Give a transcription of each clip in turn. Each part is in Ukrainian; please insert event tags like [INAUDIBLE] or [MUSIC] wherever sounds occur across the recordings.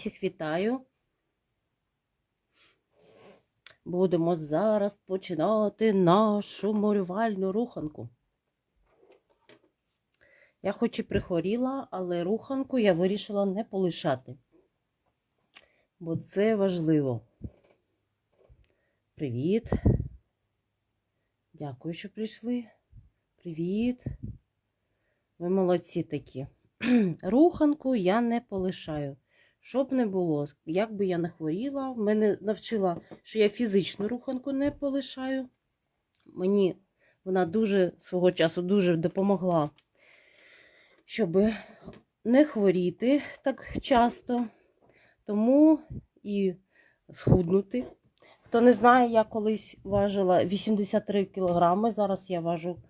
Всіх вітаю. Будемо зараз починати нашу малювальну руханку. Я хоч і прихворіла, але руханку я вирішила не полишати. Бо це важливо. Привіт. Дякую, що прийшли. Привіт. Ви молодці такі. [CLEARS THROAT] Руханку я не полишаю. Щоб не було, як би я не хворіла, мене навчила, що я фізичну руханку не полишаю. Мені вона дуже свого часу дуже допомогла, щоб не хворіти так часто, тому і схуднути. Хто не знає, я колись важила 83 кілограми, зараз я важу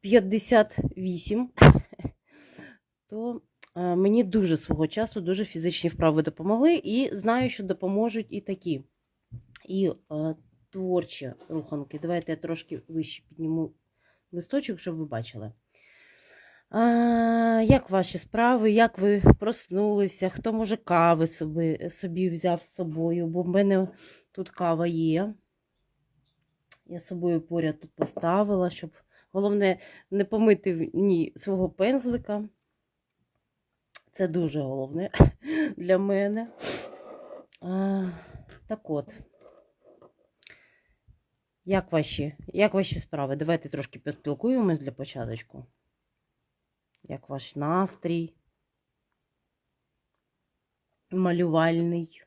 58, то мені дуже свого часу дуже фізичні вправи допомогли, і знаю, що допоможуть і такі. І е, творчі руханки. Давайте я трошки вище підніму листочок, щоб ви бачили. А, як ваші справи? Як ви проснулися? Хто може кави собі, собі взяв з собою? Бо в мене тут кава є. Я собою поряд тут поставила, щоб головне не помити в ній свого пензлика. Це дуже головне [LAUGHS] для мене. А, так от. Як ваші, як ваші справи? Давайте трошки поспілкуємось для початку. Як ваш настрій? Малювальний.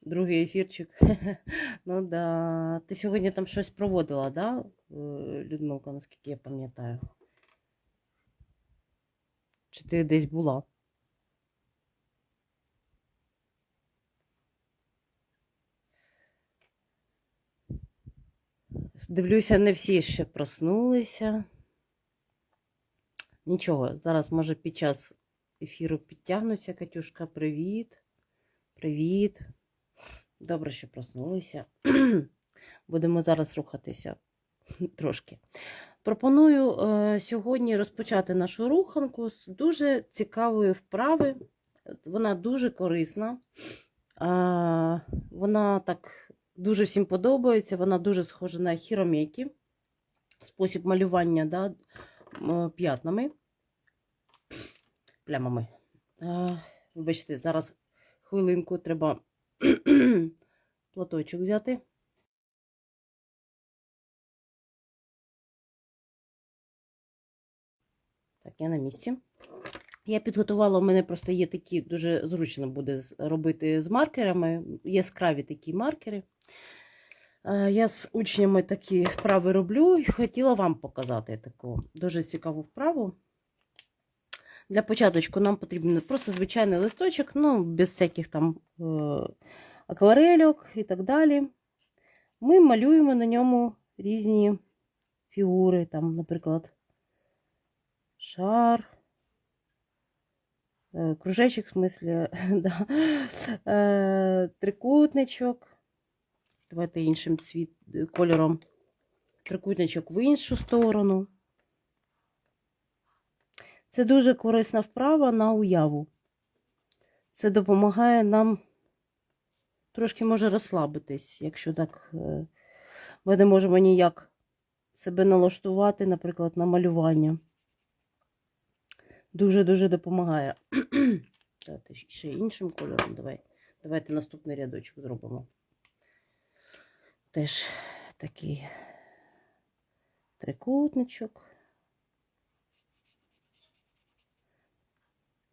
Другий ефірчик. [LAUGHS] ну да. Ти сьогодні там щось проводила, да, Людмилка, наскільки я пам'ятаю? Чи ти десь була? Дивлюся, не всі ще проснулися. Нічого, зараз, може, під час ефіру підтягнуся. Катюшка, привіт. Привіт. Добре, що проснулися. [CLEARS THROAT] Будемо зараз рухатися [LAUGHS] трошки. Пропоную е, сьогодні розпочати нашу руханку з дуже цікавої вправи. Вона дуже корисна. Е, вона так дуже всім подобається. Вона дуже схожа на хіромекі. Спосіб малювання да, п'ятнами, плямами. Е, вибачте, зараз хвилинку треба [CLEARS THROAT] платочок взяти. Я на місці. Я підготувала, у мене просто є такі, дуже зручно буде робити з маркерами, яскраві такі маркери. Е, Я з учнями такі вправи роблю і хотіла вам показати таку дуже цікаву вправу. Для початку нам потрібен просто звичайний листочок, ну, без всяких там е, акварельок і так далі. Ми малюємо на ньому різні фігури, там, наприклад, шар, е, кружечок, в смислі, [LAUGHS] да, е, трикутничок. Давайте іншим цвіт, кольором. Трикутничок в іншу сторону. Це дуже корисна вправа на уяву. Це допомагає нам трошки може розслабитись, якщо так е, ми не можемо ніяк себе налаштувати, наприклад, на малювання. Дуже-дуже допомагає. [CLEARS THROAT] Давайте ще іншим кольором. Давай. Давайте наступний рядочок зробимо. Теж такий трикутничок.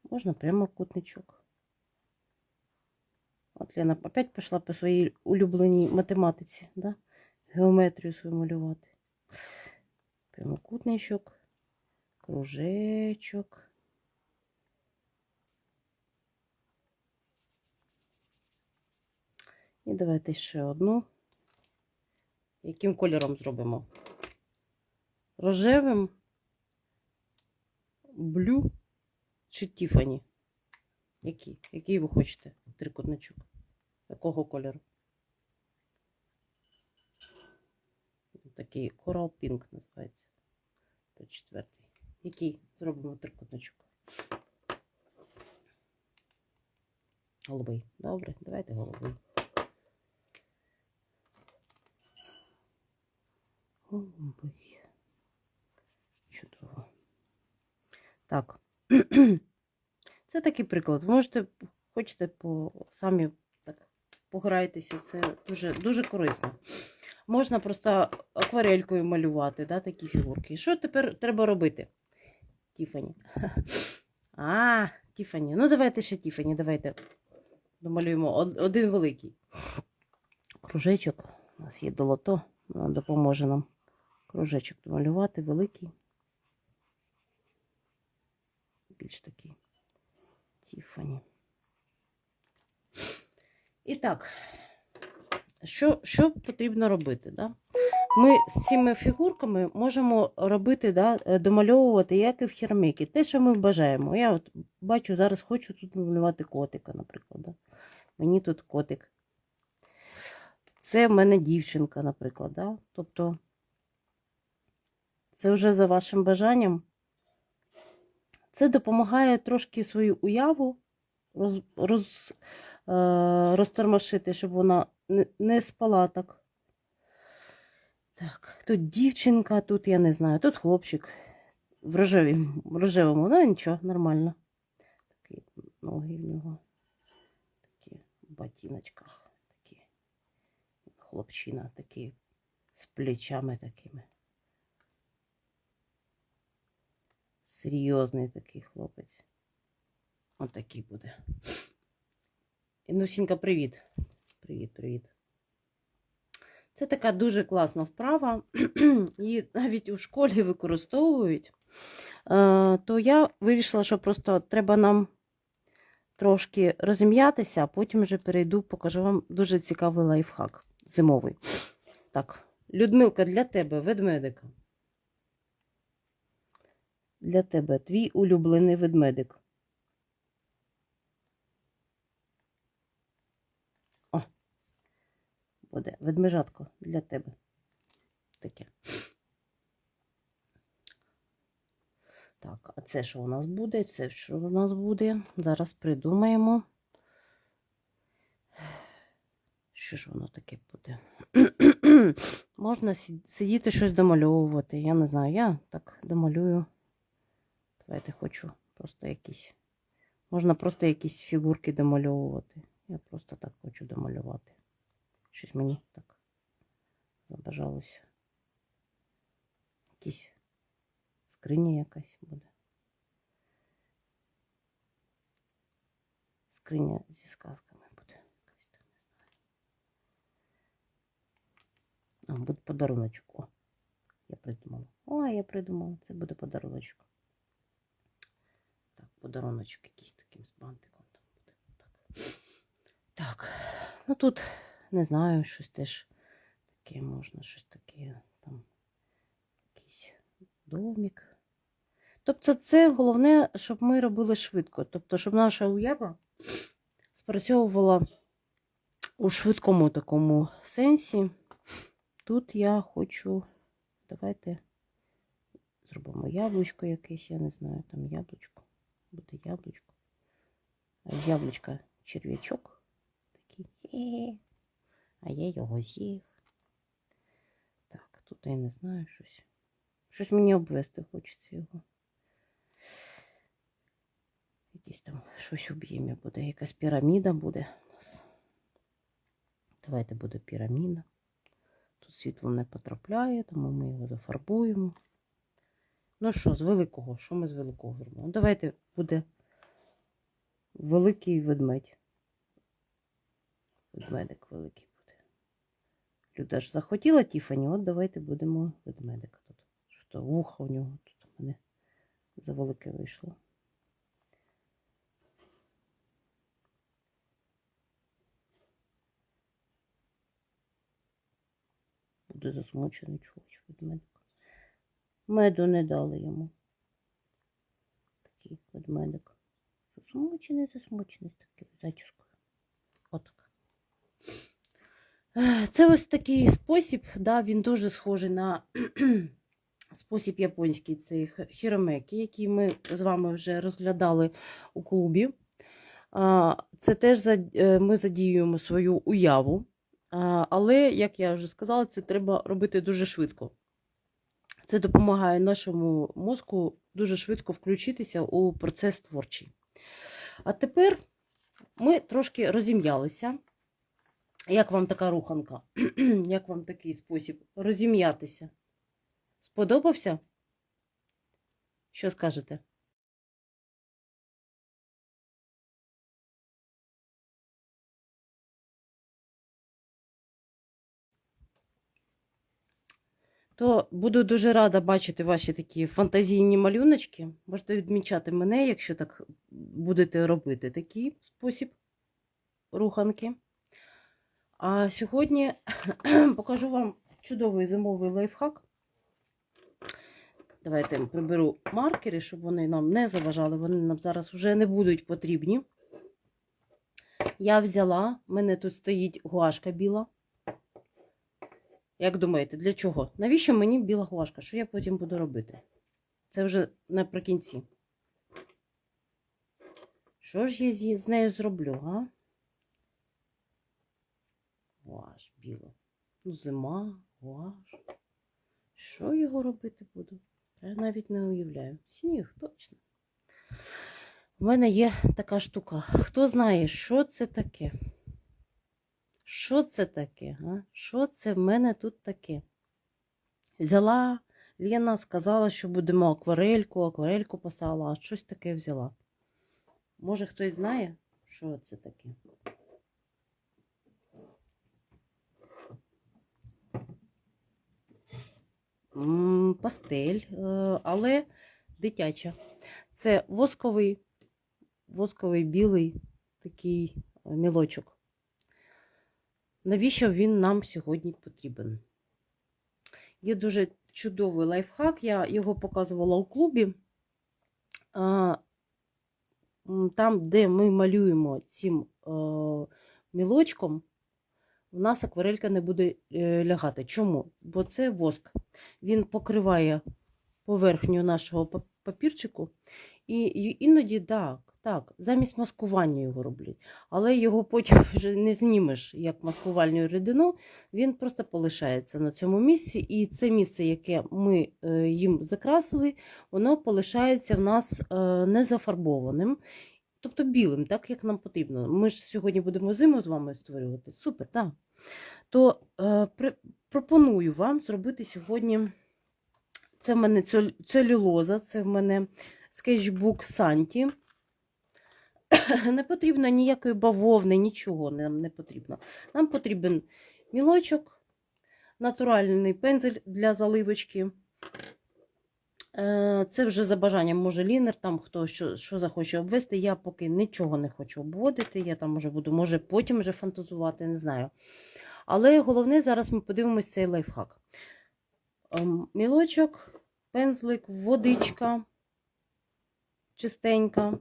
Можна прямокутничок. От Лена опять пішла по своїй улюбленій математиці, да? геометрію свою малювати. Прямокутничок, кружечок. І давайте ще одну. Яким кольором зробимо? Рожевим, блю чи Тіфані? Який? Який ви хочете трикутничок? Якого кольору? Такий Coral Pink називається. То четвертий. Який? Зробимо трикутничок. Голубий. Добре, давайте голубий. Голубий. Чудово. Так. [CLEARS THROAT] Це такий приклад. Ви можете, хочете по самі так пограйтеся, це дуже, дуже корисно. Можна просто акварелькою малювати, да, такі фігурки. І що тепер треба робити? Тіфані. [LAUGHS] А, Тіфані. Ну, давайте ще Тіфані, давайте домалюємо один великий. Кружечок. У нас є долото, вона допоможе нам кружечок домалювати, великий. Більш такий. Тіфані. І так, що, що потрібно робити? Да? Ми з цими фігурками можемо робити, да, е, домальовувати, як і в херміки. Те, що ми бажаємо. Я от бачу, зараз хочу тут малювати котика, наприклад. Да? Мені тут котик. Це в мене дівчинка, наприклад. Да? Тобто, це вже за вашим бажанням. Це допомагає трошки свою уяву роз, роз, е, розтормошити, щоб вона не, не спала так. Так, тут дівчинка, тут я не знаю, тут хлопчик в рожевій, в рожевому, ну нічого, нормально. Такі ноги в нього, такі в ботиночках, такі хлопчина, такі з плечами такими. Серйозний такий хлопець. Отакий буде. Інусінька, привіт. Привіт, привіт. Це така дуже класна вправа, [CLEARS THROAT] її навіть у школі використовують. Е, То я вирішила, що просто треба нам трошки розім'ятися, а потім вже перейду, покажу вам дуже цікавий лайфхак зимовий. Так, Людмилка, для тебе ведмедика. Для тебе твій улюблений ведмедик. О, буде ведмежатко для тебе. Таке. Так, а це що у нас буде? Це що у нас буде? Зараз придумаємо. Що ж воно таке буде? [CLEARS THROAT] Можна сидіти щось домальовувати. Я не знаю, я так домалюю. Давайте хочу просто якісь. Можна просто якісь фігурки домальовувати. Я просто так хочу домалювати. Щось мені так забажалося. Якісь скриня якась буде. Скриня зі сказками буде. Якась там, не знаю. А, буде подаруночок. О, я придумала. О, я придумала. Це буде подаруночок. Подаруночок якийсь таким з бантиком там буде. Так. так. Ну тут не знаю, щось теж таке можна, щось таке там. Якийсь домик. Тобто, це головне, щоб ми робили швидко. Тобто, щоб наша уява спрацьовувала у швидкому такому сенсі. Тут я хочу. Давайте зробимо яблучко якесь, я не знаю, там яблучко. Буде яблучко. Яблучка черв'ячок. Такий. А я його з'їв. Так, тут я не знаю щось. Щось мені обвести хочеться його. Якесь там щось об'ємі буде. Якась піраміда буде у нас. Давайте буде піраміда. Тут світло не потрапляє, тому ми його зафарбуємо. Ну що, з великого? Що ми з великого зробимо? Давайте буде великий ведмедь. Ведмедик великий буде. Люда ж захотіла Тіфані, от давайте будемо ведмедика тут. Що то вуха у нього тут у мене завелике вийшло. Буде засмучений чогось ведмедик. Меду не дали йому. Такий ведмедик. Засмучений, засмучений з такою зачіскою. Отак. Е, Це ось такий спосіб, да, він дуже схожий на [CLEARS THROAT] спосіб японський це хіромекі, який ми з вами вже розглядали у клубі. Це теж е, ми задіюємо свою уяву. Але, як я вже сказала, це треба робити дуже швидко. Це допомагає нашому мозку дуже швидко включитися у процес творчий. А тепер ми трошки розім'ялися. Як вам така руханка? [CLEARS THROAT] Як вам такий спосіб розім'ятися? Сподобався? Що скажете? То буду дуже рада бачити ваші такі фантазійні малюночки. Можете відмічати мене, якщо так будете робити такий спосіб руханки. А сьогодні [CLEARS THROAT] покажу вам чудовий зимовий лайфхак. Давайте приберу маркери, щоб вони нам не заважали, вони нам зараз вже не будуть потрібні. Я взяла, в мене тут стоїть гуашка біла. Як думаєте, для чого? Навіщо мені біла гуашка? Що я потім буду робити? Це вже наприкінці. Що ж я з нею зроблю, га? Гуаш біло. Ну, зима, гуаш. Що його робити буду? Я навіть не уявляю. Сніг, точно. У мене є така штука. Хто знає, що це таке? Що це таке? Га? Що це в мене тут таке? Взяла, Лена сказала, що будемо акварельку, акварельку писала, а щось таке взяла. Може, хтось знає, що це таке? Пастель, е, але дитяча. Це восковий, восковий білий такий мілочок. Навіщо він нам сьогодні потрібен? Є дуже чудовий лайфхак, я його показувала у клубі. Там, де ми малюємо цим е, мілочком, у нас акварелька не буде е, лягати. Чому? Бо це воск. Він покриває поверхню нашого папірчику, і, іноді так, так, замість маскування його роблять. Але його потім [LAUGHS] вже не знімеш як маскувальну рідину, він просто полишається на цьому місці. І це місце, яке ми е, їм закрасили, воно полишається в нас е, незафарбованим. Тобто білим, так як нам потрібно. Ми ж сьогодні будемо зиму з вами створювати. Супер, так. То е, при, пропоную вам зробити сьогодні. Це в мене целюлоза, це в мене скетчбук Санті. [COUGHS] Не потрібно ніякої бавовни, нічого нам не потрібно. Нам потрібен мілочок, натуральний пензель для заливочки. Е, Це вже за бажанням може лінер, там хто що, що захоче обвести. Я поки нічого не хочу обводити. Я там може буду, може потім вже фантазувати, не знаю. Але головне, зараз ми подивимося цей лайфхак. Ем, Мілочок, пензлик, водичка чистенька,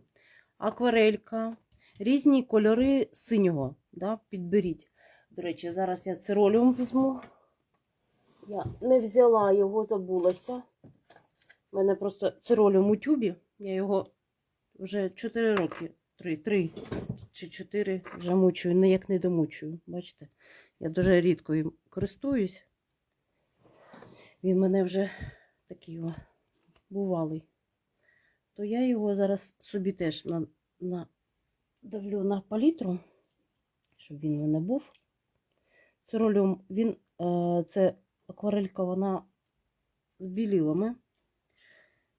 акварелька, різні кольори синього. Да, підберіть. До речі, зараз я цироліум візьму. Я не взяла його, забулася. У мене просто цироліум у тюбі. Я його вже 4 роки, 3, 3 чи 4 вже мучую, ніяк не домучую. Бачите? Я дуже рідко їм користуюсь. Він мене вже такий бувалий. То я його зараз собі теж на, на, давлю на палітру, щоб він мене був. Цироліум, він, е, це акварелька, вона з білілами.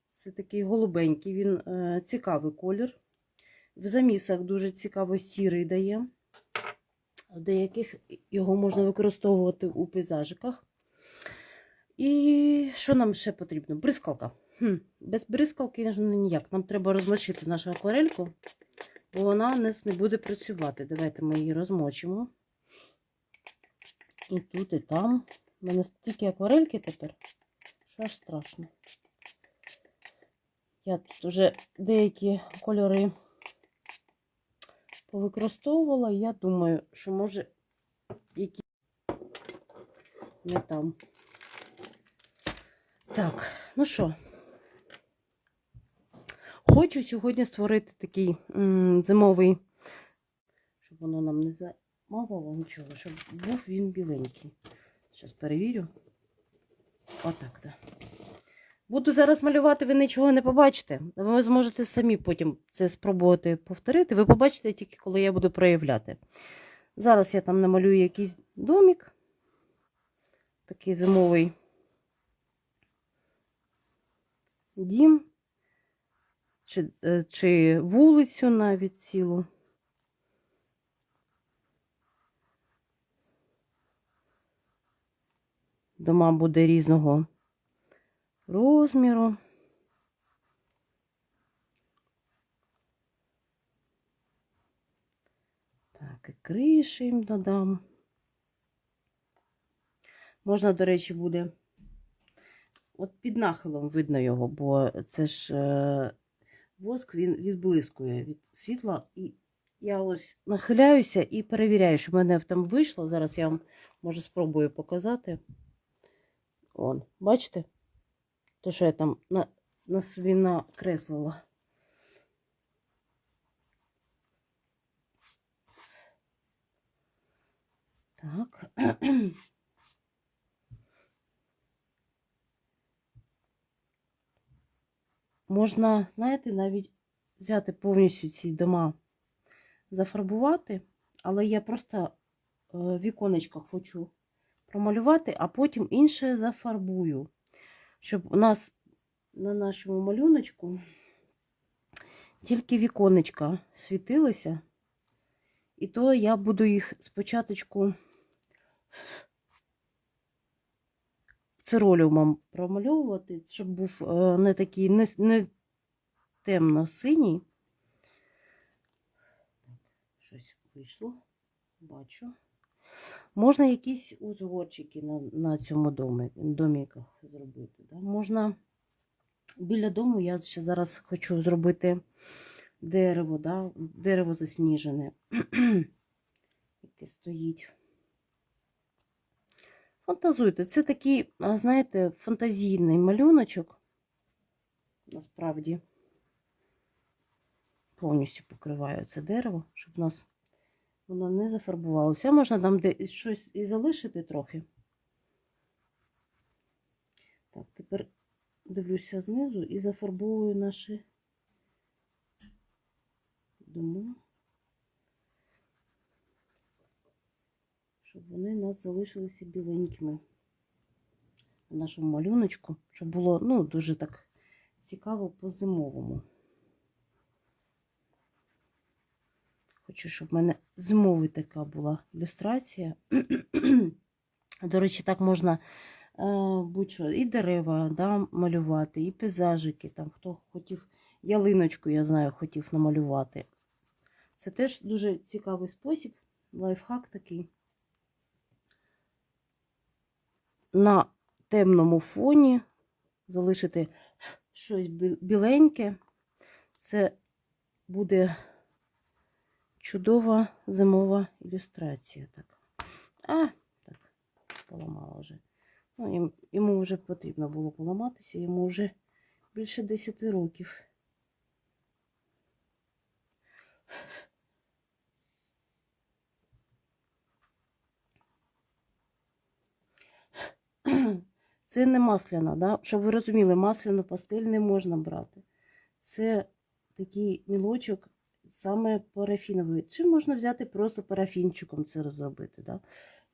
Це такий голубенький, він е, цікавий колір. В замісах дуже цікаво сірий дає. В деяких його можна використовувати у пейзажиках. І що нам ще потрібно? Бризкалка. Хм, без бризкалки ніяк. Нам треба розмочити нашу акварельку, бо вона у нас не буде працювати. Давайте ми її розмочимо. І тут, і там. У мене стільки акварельки тепер, що аж страшно. Я тут вже деякі кольори повикористовувала. Я думаю, що може які не там. Так, ну що, хочу сьогодні створити такий м, зимовий, щоб воно нам не замазало нічого, щоб був він біленький. Зараз перевірю. Отак, так. Буду зараз малювати, ви нічого не побачите. Ви зможете самі потім це спробувати повторити. Ви побачите тільки, коли я буду проявляти. Зараз я там намалюю якийсь домик. Такий зимовий дім. Чи, е, чи вулицю навіть цілу. Дома буде різного розміру. Так, і криші їм додам. Можна, до речі, буде. От під нахилом видно його, бо це ж е, воск він відблискує від світла. І я ось нахиляюся і перевіряю, що в мене там вийшло. Зараз я вам може спробую показати. Он, бачите? То, що я там на, на собі накреслила. Так. [CLEARS THROAT] Можна, знаєте, навіть взяти повністю ці дома, зафарбувати, але я просто е, віконечко хочу промалювати, а потім інше зафарбую, щоб у нас на нашому малюночку тільки віконечка світилися. І то я буду їх спочатку циролюмом промальовувати, щоб був е, не такий не, не темно-синій. Щось вийшло, бачу. Можна якісь узгорчики на, на цьому домі, доміках зробити. Да? Можна біля дому я ще зараз хочу зробити дерево, да? дерево засніжене, [CLEARS THROAT] яке стоїть. Фантазуйте, це такий, знаєте, фантазійний малюночок. Насправді повністю покриваю це дерево, щоб у нас воно не зафарбувалося. Можна там де щось і залишити трохи. Так, тепер дивлюся знизу і зафарбовую наші дома, щоб вони у нас залишилися біленькими на нашому малюночку, щоб було ну, дуже так цікаво по-зимовому. Хочу, щоб в мене зимова така була ілюстрація. [CLEARS THROAT] До речі, так можна е, будь-що і дерева да, малювати, і пейзажики. Там, хто хотів ялиночку, я знаю, хотів намалювати. Це теж дуже цікавий спосіб, лайфхак такий. На темному фоні залишити щось біленьке. Це буде чудова зимова ілюстрація. Так. А, так, поламала вже. Ну, йому вже потрібно було поламатися, йому вже більше 10 років. [CLEARS THROAT] Це не масляна, да? щоб ви розуміли, масляну пастель не можна брати. Це такий мілочок, саме парафіновий. Чи можна взяти просто парафінчиком це розробити, да?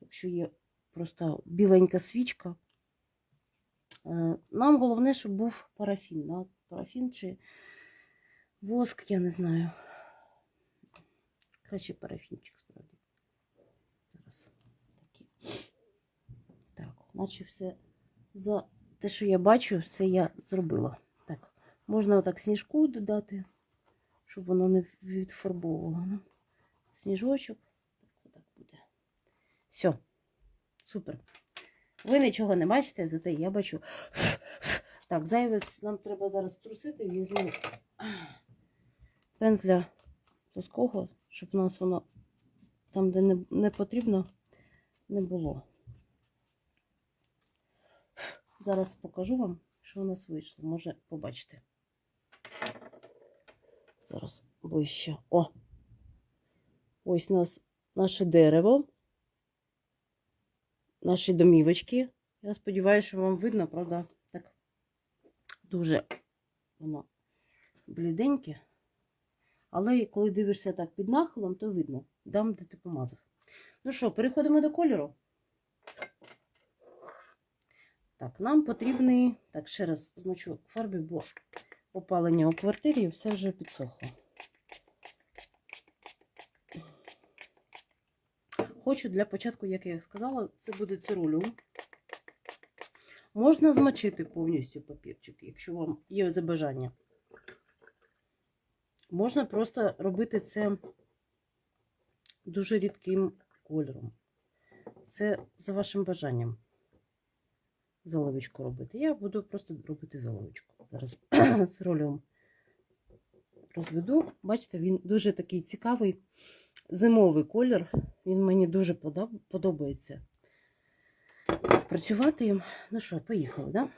якщо є просто біленька свічка. Е, Нам головне, щоб був парафін. Да? Парафін чи воск, я не знаю. Краще парафінчик справді. Зараз такий. Так, наче все за те, що я бачу, все я зробила. Так, можна отак сніжку додати, щоб воно не відфарбовувало. Сніжочок. Так, отак буде. Все, супер. Ви нічого не бачите, зате я бачу. Так, зайве нам треба зараз трусити, візьму пензля плоского, щоб у нас воно там, де не, не потрібно, не було. Зараз покажу вам, Що у нас вийшло? Може побачити. Зараз ближче. О! Ось у нас наше дерево. Наші домівочки. Я сподіваюся, що вам видно, правда? Так дуже воно бліденьке. Але коли дивишся так під нахилом, то видно, там, де ти помазав. Ну що, переходимо до кольору. Так, нам потрібний. Так, ще раз змочу фарбі, бо опалення у квартирі і все вже підсохло. Хочу для початку, як я сказала, це буде цирулю. Можна змочити повністю папірчик, якщо вам є за бажання. Можна просто робити це дуже рідким кольором. Це за вашим бажанням. Заливочку робити. Я буду просто робити заловичку. Зараз [CLEARS THROAT] з ролем розведу. Бачите, він дуже такий цікавий зимовий колір. Він мені дуже подобається працювати їм. Ну що, поїхали, да?